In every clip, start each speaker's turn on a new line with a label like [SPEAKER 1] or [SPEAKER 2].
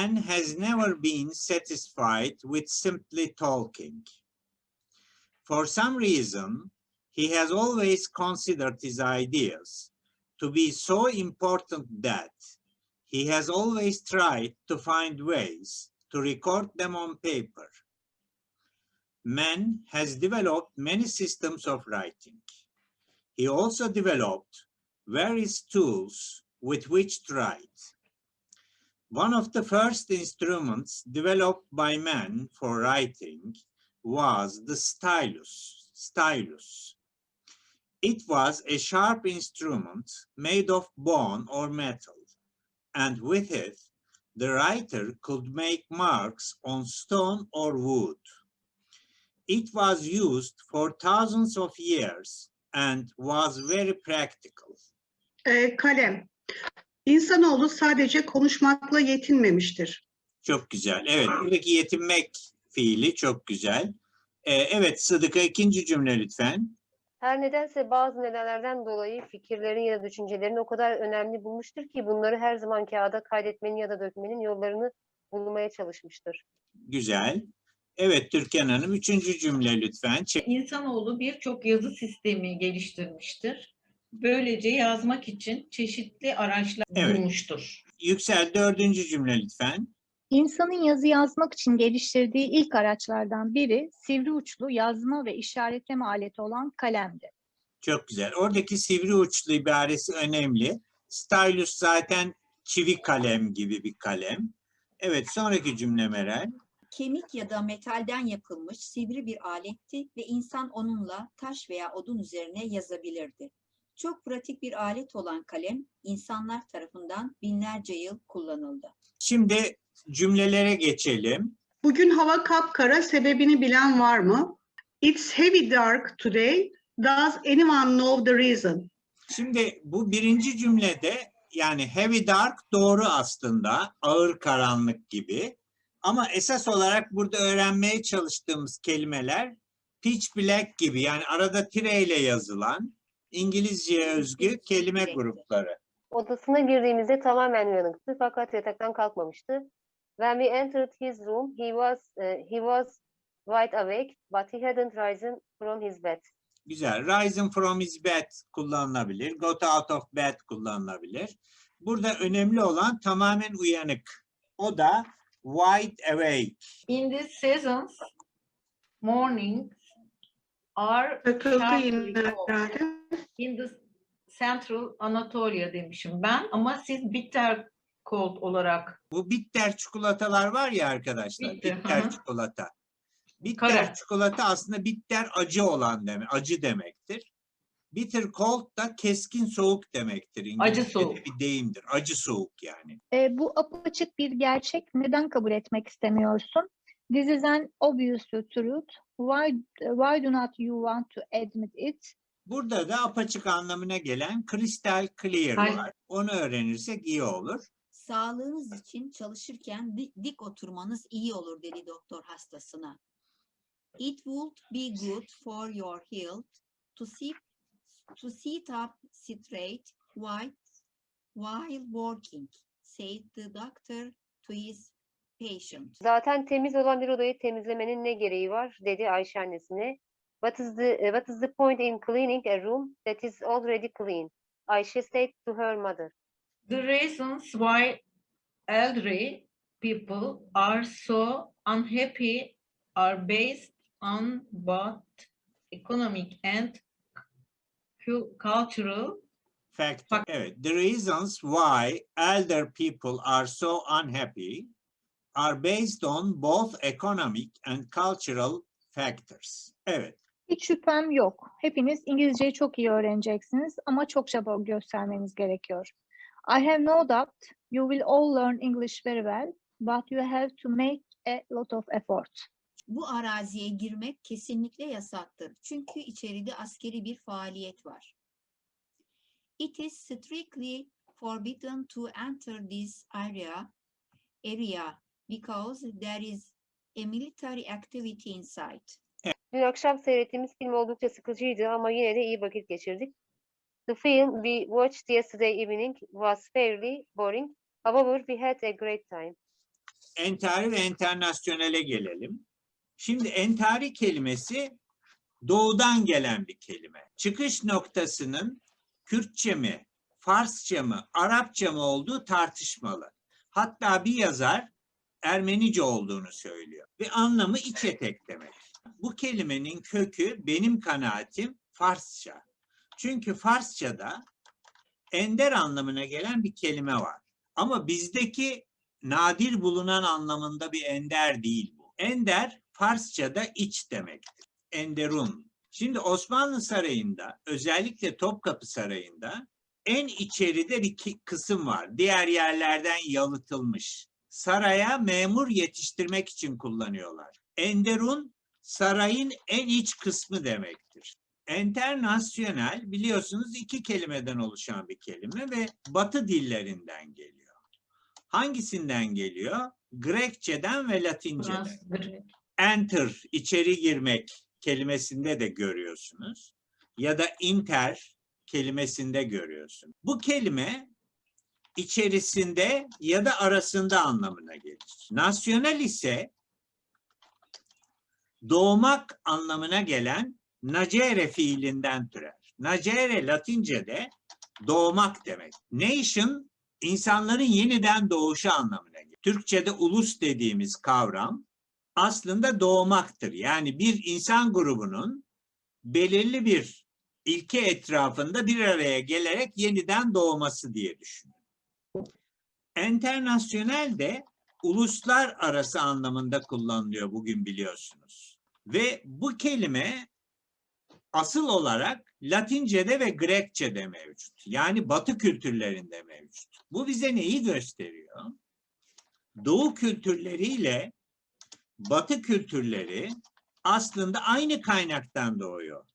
[SPEAKER 1] Man has never been satisfied with simply talking. For some reason, he has always considered his ideas to be so important that he has always tried to find ways to record them on paper. Man has developed many systems of writing. He also developed various tools with which to write. One of the first instruments developed by man for writing was the stylus. Stylus. It was a sharp instrument made of bone or metal, and with it, the writer could make marks on stone or wood. It was used for thousands of years and was very practical.
[SPEAKER 2] Ee, kalem. İnsanoğlu sadece konuşmakla yetinmemiştir.
[SPEAKER 1] Çok güzel. Evet, buradaki yetinmek fiili çok güzel. Ee, evet, Sıdıka ikinci cümle lütfen.
[SPEAKER 3] Her nedense bazı nedenlerden dolayı fikirlerin ya da düşüncelerin o kadar önemli bulmuştur ki bunları her zaman kağıda kaydetmenin ya da dökmenin yollarını bulmaya çalışmıştır.
[SPEAKER 1] Güzel. Evet, Türkan Hanım üçüncü cümle lütfen.
[SPEAKER 4] İnsanoğlu birçok yazı sistemi geliştirmiştir. Böylece yazmak için çeşitli araçlar
[SPEAKER 1] Evet.
[SPEAKER 4] bulmuştur.
[SPEAKER 1] Yüksel dördüncü cümle lütfen.
[SPEAKER 5] İnsanın yazı yazmak için geliştirdiği ilk araçlardan biri sivri uçlu yazma ve işaretleme aleti olan kalemdi.
[SPEAKER 1] Çok güzel. Oradaki sivri uçlu ibaresi önemli. Stylus zaten çivi kalem gibi bir kalem. Evet, sonraki cümle Meral.
[SPEAKER 6] kemik ya da metalden yapılmış sivri bir aletti ve insan onunla taş veya odun üzerine yazabilirdi. Çok pratik bir alet olan kalem insanlar tarafından binlerce yıl kullanıldı.
[SPEAKER 1] Şimdi cümlelere geçelim.
[SPEAKER 2] Bugün hava kapkara sebebini bilen var mı? It's heavy dark today. Does anyone know the reason?
[SPEAKER 1] Şimdi bu birinci cümlede yani heavy dark doğru aslında ağır karanlık gibi. Ama esas olarak burada öğrenmeye çalıştığımız kelimeler pitch black gibi yani arada tireyle yazılan İngilizceye özgü kelime grupları.
[SPEAKER 3] Odasına girdiğimizde tamamen uyanıktı fakat yataktan kalkmamıştı. When we entered his room, he was eh, he was wide awake, but he hadn't risen from his bed.
[SPEAKER 1] Güzel. Rising from his bed kullanılabilir. Got out of bed kullanılabilir. Burada önemli olan tamamen uyanık. O da wide awake.
[SPEAKER 4] In the seasons, mornings are
[SPEAKER 2] Takıldı yine herhalde.
[SPEAKER 4] İn the Central Anatolia demişim ben ama siz bitter cold olarak
[SPEAKER 1] Bu bitter çikolatalar var ya arkadaşlar.
[SPEAKER 4] Bitter,
[SPEAKER 1] Bitter
[SPEAKER 4] hı
[SPEAKER 1] çikolata. Bitter
[SPEAKER 4] Kara.
[SPEAKER 1] çikolata aslında bitter acı olan demek, acı demektir. Bitter cold da keskin soğuk demektir. İngilizce'de
[SPEAKER 4] soğuk.
[SPEAKER 1] Bir deyimdir. Acı soğuk yani.
[SPEAKER 5] E, bu apaçık bir gerçek neden kabul etmek istemiyorsun? This is an obvious truth. Why, why do not you want to admit it?
[SPEAKER 1] Burada da apaçık anlamına gelen crystal clear
[SPEAKER 4] Hayır.
[SPEAKER 1] var. Onu öğrenirsek iyi olur.
[SPEAKER 6] Sağlığınız için çalışırken di- dik oturmanız iyi olur dedi doktor hastasına. It would be good for your health to sit, to sit up straight while, while working, said the doctor to his patient.
[SPEAKER 3] Zaten temiz olan bir odayı temizlemenin ne gereği var dedi Ayşe annesine. What is the eh, what is the point in cleaning a room that is already clean? Ayşe said to her mother.
[SPEAKER 4] The reasons why elderly people are so unhappy are based on both economic and cultural
[SPEAKER 1] Fact. Evet. The reasons why elder people are so unhappy are based on both economic and cultural factors. Evet.
[SPEAKER 5] Hiç şüphem yok. Hepiniz İngilizceyi çok iyi öğreneceksiniz ama çok çaba göstermeniz gerekiyor. I have no doubt you will all learn English very well, but you have to make a lot of effort.
[SPEAKER 6] Bu araziye girmek kesinlikle yasaktır. Çünkü içeride askeri bir faaliyet var. It is strictly forbidden to enter this area area because there is a military activity inside.
[SPEAKER 3] Dün akşam seyrettiğimiz film oldukça sıkıcıydı ama yine de iyi vakit geçirdik. The film we watched yesterday evening was fairly boring. However, we had a great time.
[SPEAKER 1] entari ve enternasyonele gelelim. Şimdi entari kelimesi doğudan gelen bir kelime. Çıkış noktasının Kürtçe mi, Farsça mı, Arapça mı olduğu tartışmalı. Hatta bir yazar Ermenice olduğunu söylüyor. Ve anlamı iç etek demek. Bu kelimenin kökü benim kanaatim Farsça. Çünkü Farsça'da ender anlamına gelen bir kelime var. Ama bizdeki nadir bulunan anlamında bir ender değil bu. Ender Farsça'da iç demektir. Enderun. Şimdi Osmanlı Sarayı'nda özellikle Topkapı Sarayı'nda en içeride bir kısım var. Diğer yerlerden yalıtılmış. Saraya memur yetiştirmek için kullanıyorlar. Enderun sarayın en iç kısmı demektir. Enternasyonel biliyorsunuz iki kelimeden oluşan bir kelime ve batı dillerinden geliyor. Hangisinden geliyor? Grekçeden ve Latinceden. Enter, içeri girmek kelimesinde de görüyorsunuz. Ya da inter kelimesinde görüyorsun. Bu kelime içerisinde ya da arasında anlamına gelir. Nasyonel ise doğmak anlamına gelen nacere fiilinden türer. Nacere Latince'de doğmak demek. Nation insanların yeniden doğuşu anlamına gelir. Türkçe'de ulus dediğimiz kavram aslında doğmaktır. Yani bir insan grubunun belirli bir ilke etrafında bir araya gelerek yeniden doğması diye düşünün. Enternasyonel de uluslar arası anlamında kullanılıyor bugün biliyorsunuz. Ve bu kelime asıl olarak Latince'de ve Grekçe'de mevcut. Yani Batı kültürlerinde mevcut. Bu bize neyi gösteriyor? Doğu kültürleriyle Batı kültürleri aslında aynı kaynaktan doğuyor.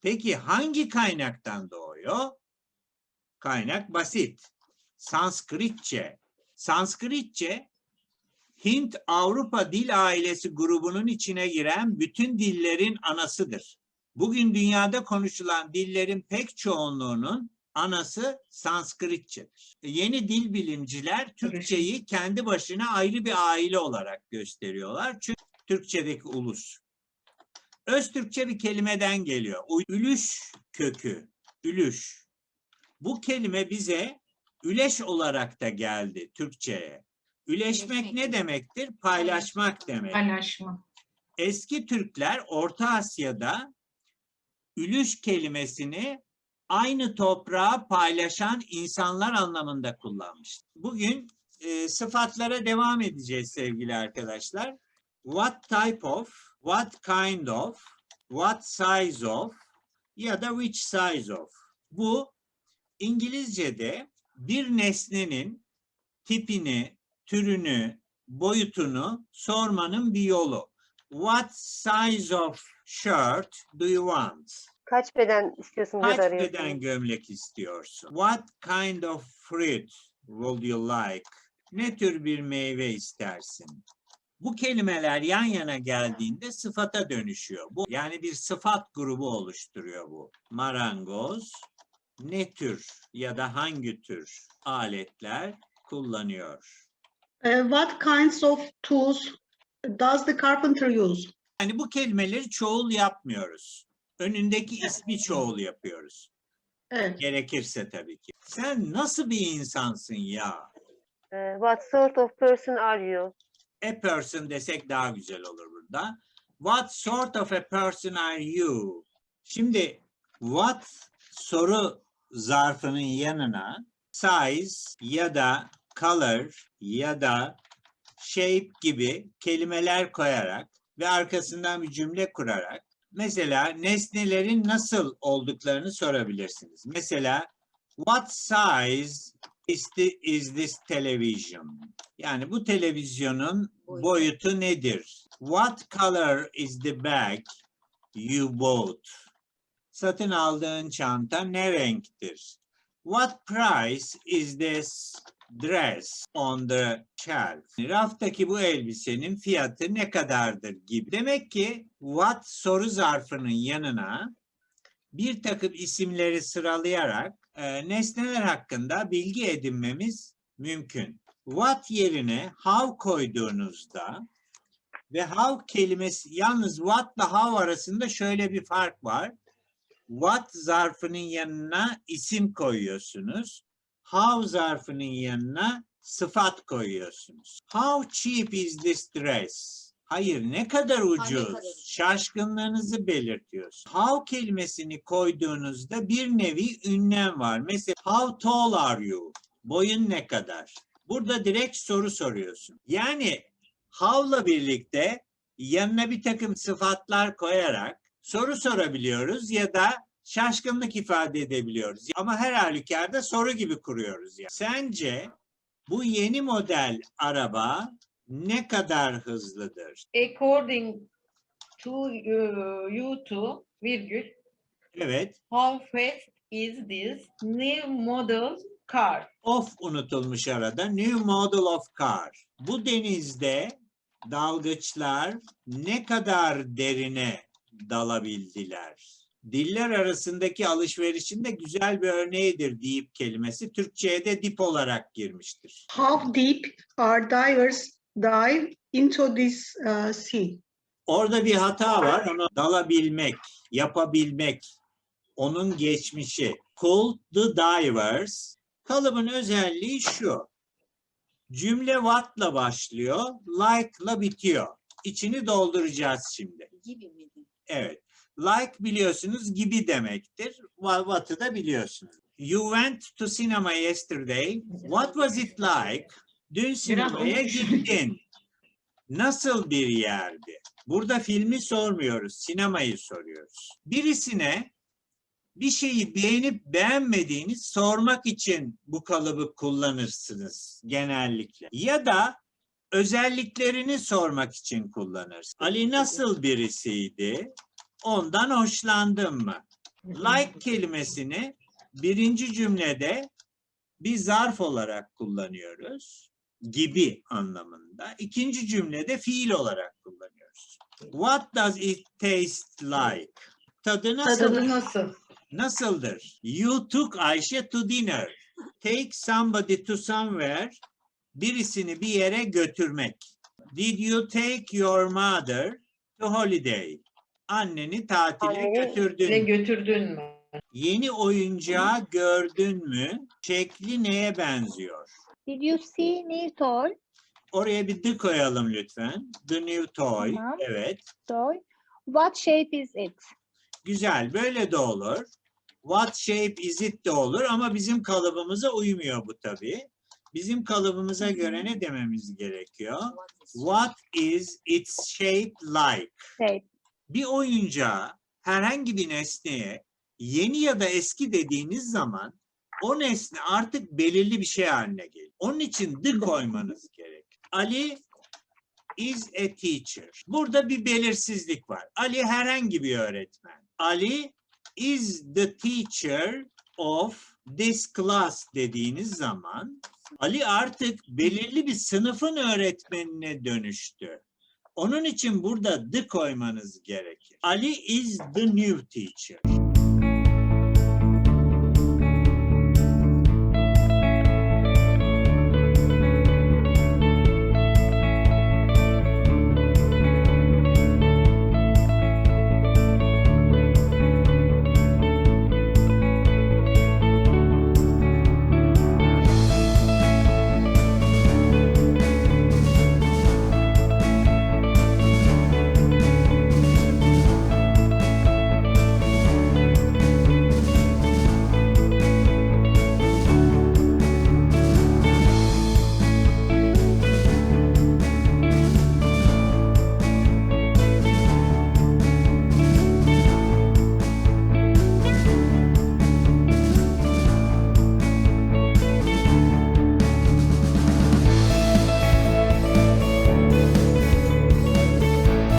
[SPEAKER 1] Peki hangi kaynaktan doğuyor? Kaynak basit. Sanskritçe. Sanskritçe Hint Avrupa dil ailesi grubunun içine giren bütün dillerin anasıdır. Bugün dünyada konuşulan dillerin pek çoğunluğunun anası Sanskritçedir. Yeni dil bilimciler Türkçeyi kendi başına ayrı bir aile olarak gösteriyorlar. Çünkü Türkçedeki ulus. Öztürkçe bir kelimeden geliyor. Ülüş kökü, ülüş. Bu kelime bize üleş olarak da geldi Türkçe'ye. Üleşmek ne demektir? Paylaşmak demek.
[SPEAKER 4] Paylaşma.
[SPEAKER 1] Eski Türkler Orta Asya'da ülüş kelimesini aynı toprağı paylaşan insanlar anlamında kullanmış. Bugün e, sıfatlara devam edeceğiz sevgili arkadaşlar. What type of, what kind of, what size of ya da which size of. Bu İngilizce'de bir nesnenin tipini, türünü, boyutunu sormanın bir yolu. What size of shirt do you want?
[SPEAKER 3] Kaç beden istiyorsun
[SPEAKER 1] Kaç
[SPEAKER 3] arıyorsun.
[SPEAKER 1] beden gömlek istiyorsun? What kind of fruit would you like? Ne tür bir meyve istersin? Bu kelimeler yan yana geldiğinde sıfata dönüşüyor. Bu yani bir sıfat grubu oluşturuyor bu. Marangoz ne tür ya da hangi tür aletler kullanıyor?
[SPEAKER 2] Uh, what kinds of tools does the carpenter use?
[SPEAKER 1] Yani bu kelimeleri çoğul yapmıyoruz. Önündeki ismi çoğul yapıyoruz.
[SPEAKER 2] Evet.
[SPEAKER 1] Gerekirse tabii ki. Sen nasıl bir insansın ya?
[SPEAKER 3] Ee, what sort of person are you?
[SPEAKER 1] A person desek daha güzel olur burada. What sort of a person are you? Şimdi what soru zarfının yanına size ya da color ya da shape gibi kelimeler koyarak ve arkasından bir cümle kurarak mesela nesnelerin nasıl olduklarını sorabilirsiniz. Mesela what size is, the, is this television? Yani bu televizyonun
[SPEAKER 6] Boyutu.
[SPEAKER 1] nedir? What color is the bag you bought? Satın aldığın çanta ne renktir? What price is this dress on the shelf? Raftaki bu elbisenin fiyatı ne kadardır gibi. Demek ki what soru zarfının yanına bir takım isimleri sıralayarak e, nesneler hakkında bilgi edinmemiz mümkün. what yerine how koyduğunuzda ve how kelimesi yalnız what'la how arasında şöyle bir fark var. What zarfının yanına isim koyuyorsunuz. How zarfının yanına sıfat koyuyorsunuz. How cheap is this dress? Hayır, ne kadar ucuz? Şaşkınlığınızı belirtiyorsun. How kelimesini koyduğunuzda bir nevi ünlem var. Mesela how tall are you? Boyun ne kadar? Burada direkt soru soruyorsun. Yani how'la birlikte yanına bir takım sıfatlar koyarak soru sorabiliyoruz ya da şaşkınlık ifade edebiliyoruz. Ama her halükarda soru gibi kuruyoruz. Yani. Sence bu yeni model araba ne kadar hızlıdır?
[SPEAKER 4] According to uh, you two, virgül,
[SPEAKER 1] Evet,
[SPEAKER 4] how fast is this new model car?
[SPEAKER 1] of unutulmuş arada. New model of car. Bu denizde dalgıçlar ne kadar derine dalabildiler? Diller arasındaki alışverişinde güzel bir örneğidir deyip kelimesi Türkçe'ye de dip olarak girmiştir.
[SPEAKER 2] How deep are divers dive into this uh, sea?
[SPEAKER 1] Orada bir hata var. Onu dalabilmek, yapabilmek, onun geçmişi. Could the divers. Kalıbın özelliği şu. Cümle what'la başlıyor, like'la bitiyor. İçini dolduracağız şimdi.
[SPEAKER 6] Gibi miydi?
[SPEAKER 1] Evet. Like biliyorsunuz gibi demektir. Wha- What'ı da biliyorsunuz. You went to cinema yesterday. What was it like? Dün sinemaya gittin. Nasıl bir yerdi? Burada filmi sormuyoruz, sinemayı soruyoruz. Birisine bir şeyi beğenip beğenmediğini sormak için bu kalıbı kullanırsınız genellikle. Ya da özelliklerini sormak için kullanırsınız. Ali nasıl birisiydi? Ondan hoşlandın mı? Like kelimesini birinci cümlede bir zarf olarak kullanıyoruz. Gibi anlamında. İkinci cümlede fiil olarak kullanıyoruz. What does it taste like? Tadı nasıl?
[SPEAKER 4] Tadı nasıl?
[SPEAKER 1] Nasıldır? You took Ayşe to dinner. Take somebody to somewhere. Birisini bir yere götürmek. Did you take your mother to holiday? Anneni tatile
[SPEAKER 3] Anneni-
[SPEAKER 1] götürdün.
[SPEAKER 4] Ne
[SPEAKER 1] mü?
[SPEAKER 4] götürdün mü?
[SPEAKER 1] Yeni oyuncağı gördün mü? Şekli neye benziyor?
[SPEAKER 5] Did you see new toy?
[SPEAKER 1] Oraya bir the koyalım lütfen. The new toy.
[SPEAKER 5] Tamam.
[SPEAKER 1] Evet.
[SPEAKER 5] Toy. What shape is it?
[SPEAKER 1] Güzel. Böyle de olur. What shape is it de olur ama bizim kalıbımıza uymuyor bu tabii. Bizim kalıbımıza göre ne dememiz gerekiyor? What is its shape like?
[SPEAKER 5] Shape.
[SPEAKER 1] Bir oyuncağı herhangi bir nesneye yeni ya da eski dediğiniz zaman o nesne artık belirli bir şey haline geliyor. Onun için the koymanız gerek. Ali is a teacher. Burada bir belirsizlik var. Ali herhangi bir öğretmen. Ali is the teacher of this class dediğiniz zaman Ali artık belirli bir sınıfın öğretmenine dönüştü. Onun için burada the koymanız gerekir. Ali is the new teacher.